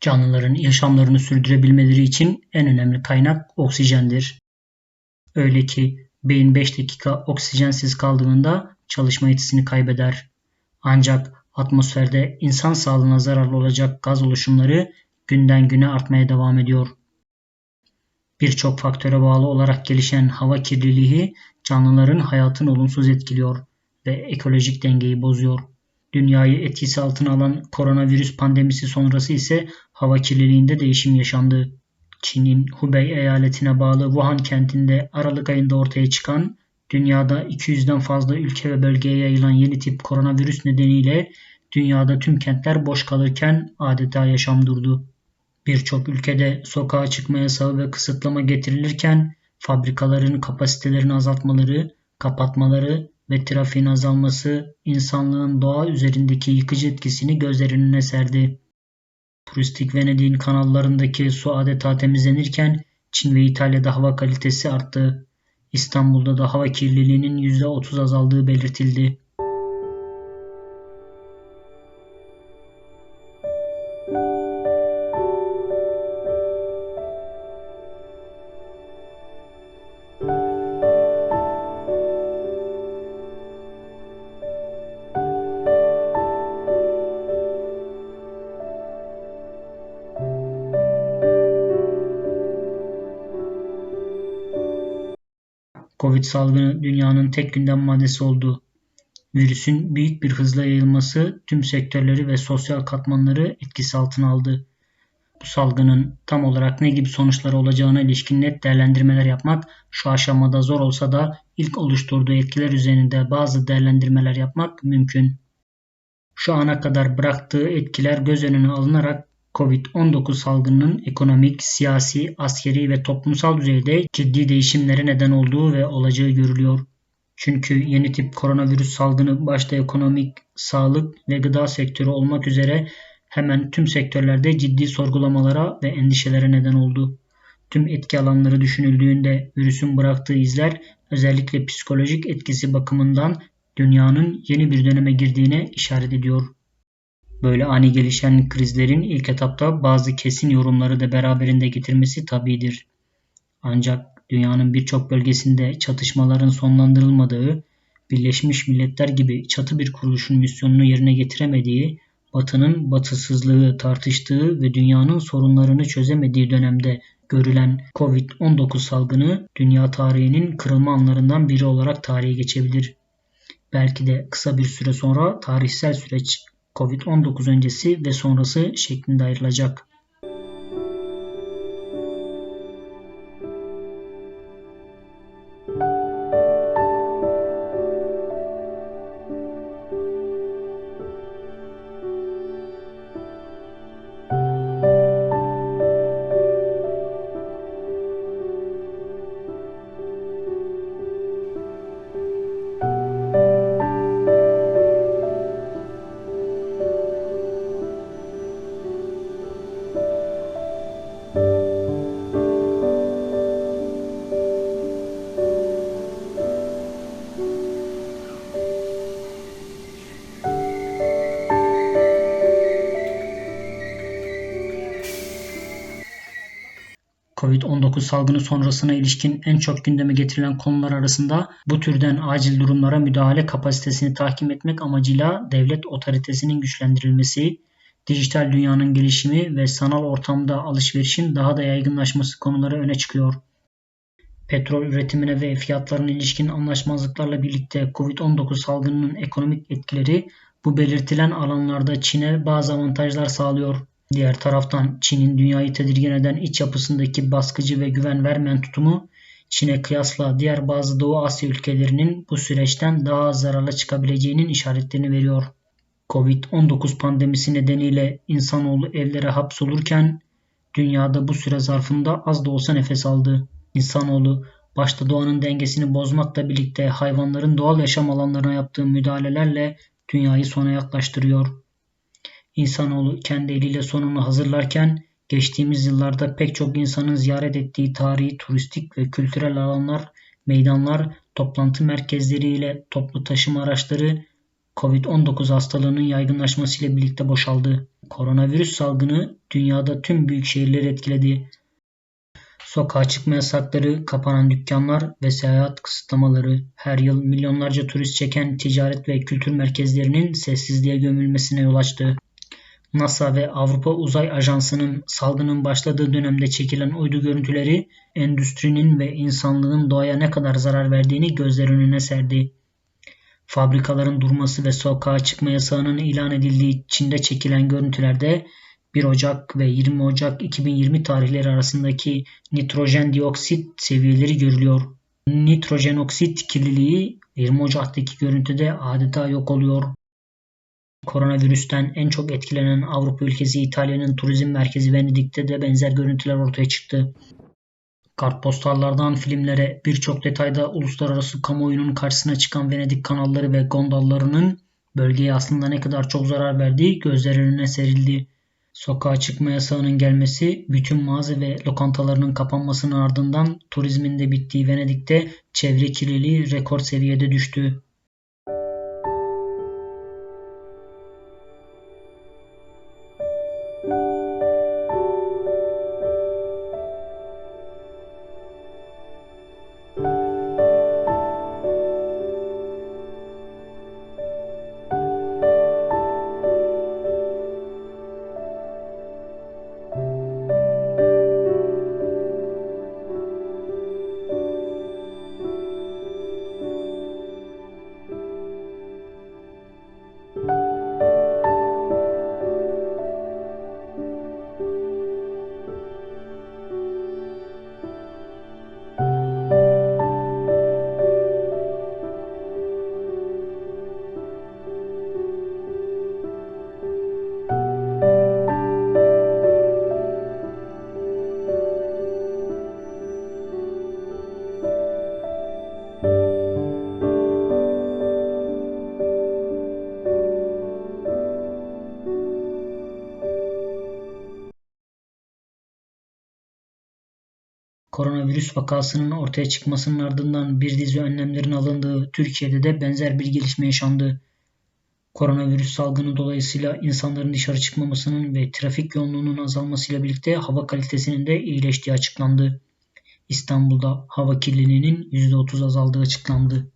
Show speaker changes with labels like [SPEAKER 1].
[SPEAKER 1] Canlıların yaşamlarını sürdürebilmeleri için en önemli kaynak oksijendir. Öyle ki beyin 5 dakika oksijensiz kaldığında çalışma yetisini kaybeder. Ancak atmosferde insan sağlığına zararlı olacak gaz oluşumları günden güne artmaya devam ediyor. Birçok faktöre bağlı olarak gelişen hava kirliliği canlıların hayatını olumsuz etkiliyor ve ekolojik dengeyi bozuyor. Dünyayı etkisi altına alan koronavirüs pandemisi sonrası ise hava kirliliğinde değişim yaşandı. Çin'in Hubei eyaletine bağlı Wuhan kentinde Aralık ayında ortaya çıkan dünyada 200'den fazla ülke ve bölgeye yayılan yeni tip koronavirüs nedeniyle dünyada tüm kentler boş kalırken adeta yaşam durdu. Birçok ülkede sokağa çıkma yasağı ve kısıtlama getirilirken fabrikaların kapasitelerini azaltmaları, kapatmaları ve trafiğin azalması insanlığın doğa üzerindeki yıkıcı etkisini gözler önüne serdi. Turistik Venedik'in kanallarındaki su adeta temizlenirken Çin ve İtalya'da hava kalitesi arttı. İstanbul'da da hava kirliliğinin %30 azaldığı belirtildi. Covid salgını dünyanın tek gündem maddesi oldu. Virüsün büyük bir hızla yayılması tüm sektörleri ve sosyal katmanları etkisi altına aldı. Bu salgının tam olarak ne gibi sonuçları olacağına ilişkin net değerlendirmeler yapmak şu aşamada zor olsa da ilk oluşturduğu etkiler üzerinde bazı değerlendirmeler yapmak mümkün. Şu ana kadar bıraktığı etkiler göz önüne alınarak Covid-19 salgınının ekonomik, siyasi, askeri ve toplumsal düzeyde ciddi değişimlere neden olduğu ve olacağı görülüyor. Çünkü yeni tip koronavirüs salgını başta ekonomik, sağlık ve gıda sektörü olmak üzere hemen tüm sektörlerde ciddi sorgulamalara ve endişelere neden oldu. Tüm etki alanları düşünüldüğünde virüsün bıraktığı izler özellikle psikolojik etkisi bakımından dünyanın yeni bir döneme girdiğine işaret ediyor. Böyle ani gelişen krizlerin ilk etapta bazı kesin yorumları da beraberinde getirmesi tabidir. Ancak dünyanın birçok bölgesinde çatışmaların sonlandırılmadığı, Birleşmiş Milletler gibi çatı bir kuruluşun misyonunu yerine getiremediği, Batı'nın batısızlığı tartıştığı ve dünyanın sorunlarını çözemediği dönemde görülen Covid-19 salgını dünya tarihinin kırılma anlarından biri olarak tarihe geçebilir. Belki de kısa bir süre sonra tarihsel süreç Covid-19 öncesi ve sonrası şeklinde ayrılacak. Covid-19 salgını sonrasına ilişkin en çok gündeme getirilen konular arasında bu türden acil durumlara müdahale kapasitesini tahkim etmek amacıyla devlet otoritesinin güçlendirilmesi, dijital dünyanın gelişimi ve sanal ortamda alışverişin daha da yaygınlaşması konuları öne çıkıyor. Petrol üretimine ve fiyatlarına ilişkin anlaşmazlıklarla birlikte Covid-19 salgınının ekonomik etkileri bu belirtilen alanlarda Çin'e bazı avantajlar sağlıyor. Diğer taraftan Çin'in dünyayı tedirgin eden iç yapısındaki baskıcı ve güven vermeyen tutumu Çin'e kıyasla diğer bazı Doğu Asya ülkelerinin bu süreçten daha az zararla çıkabileceğinin işaretlerini veriyor. Covid-19 pandemisi nedeniyle insanoğlu evlere hapsolurken dünyada bu süre zarfında az da olsa nefes aldı. İnsanoğlu başta doğanın dengesini bozmakla birlikte hayvanların doğal yaşam alanlarına yaptığı müdahalelerle dünyayı sona yaklaştırıyor. İnsanoğlu kendi eliyle sonunu hazırlarken geçtiğimiz yıllarda pek çok insanın ziyaret ettiği tarihi, turistik ve kültürel alanlar, meydanlar, toplantı merkezleri ile toplu taşıma araçları Covid-19 hastalığının yaygınlaşmasıyla birlikte boşaldı. Koronavirüs salgını dünyada tüm büyük şehirleri etkiledi. Sokağa çıkma yasakları, kapanan dükkanlar ve seyahat kısıtlamaları her yıl milyonlarca turist çeken ticaret ve kültür merkezlerinin sessizliğe gömülmesine yol açtı. NASA ve Avrupa Uzay Ajansı'nın salgının başladığı dönemde çekilen uydu görüntüleri endüstrinin ve insanlığın doğaya ne kadar zarar verdiğini gözler önüne serdi. Fabrikaların durması ve sokağa çıkma yasağının ilan edildiği Çin'de çekilen görüntülerde 1 Ocak ve 20 Ocak 2020 tarihleri arasındaki nitrojen dioksit seviyeleri görülüyor. Nitrojen oksit kirliliği 20 Ocak'taki görüntüde adeta yok oluyor. Koronavirüsten en çok etkilenen Avrupa ülkesi İtalya'nın turizm merkezi Venedik'te de benzer görüntüler ortaya çıktı. Kartpostallardan filmlere birçok detayda uluslararası kamuoyunun karşısına çıkan Venedik kanalları ve gondollarının bölgeye aslında ne kadar çok zarar verdiği gözler önüne serildi. Sokağa çıkma yasağının gelmesi, bütün mağaza ve lokantalarının kapanmasının ardından turizmin de bittiği Venedik'te çevre kirliliği rekor seviyede düştü. Koronavirüs vakasının ortaya çıkmasının ardından bir dizi önlemlerin alındığı Türkiye'de de benzer bir gelişme yaşandı. Koronavirüs salgını dolayısıyla insanların dışarı çıkmamasının ve trafik yoğunluğunun azalmasıyla birlikte hava kalitesinin de iyileştiği açıklandı. İstanbul'da hava kirliliğinin %30 azaldığı açıklandı.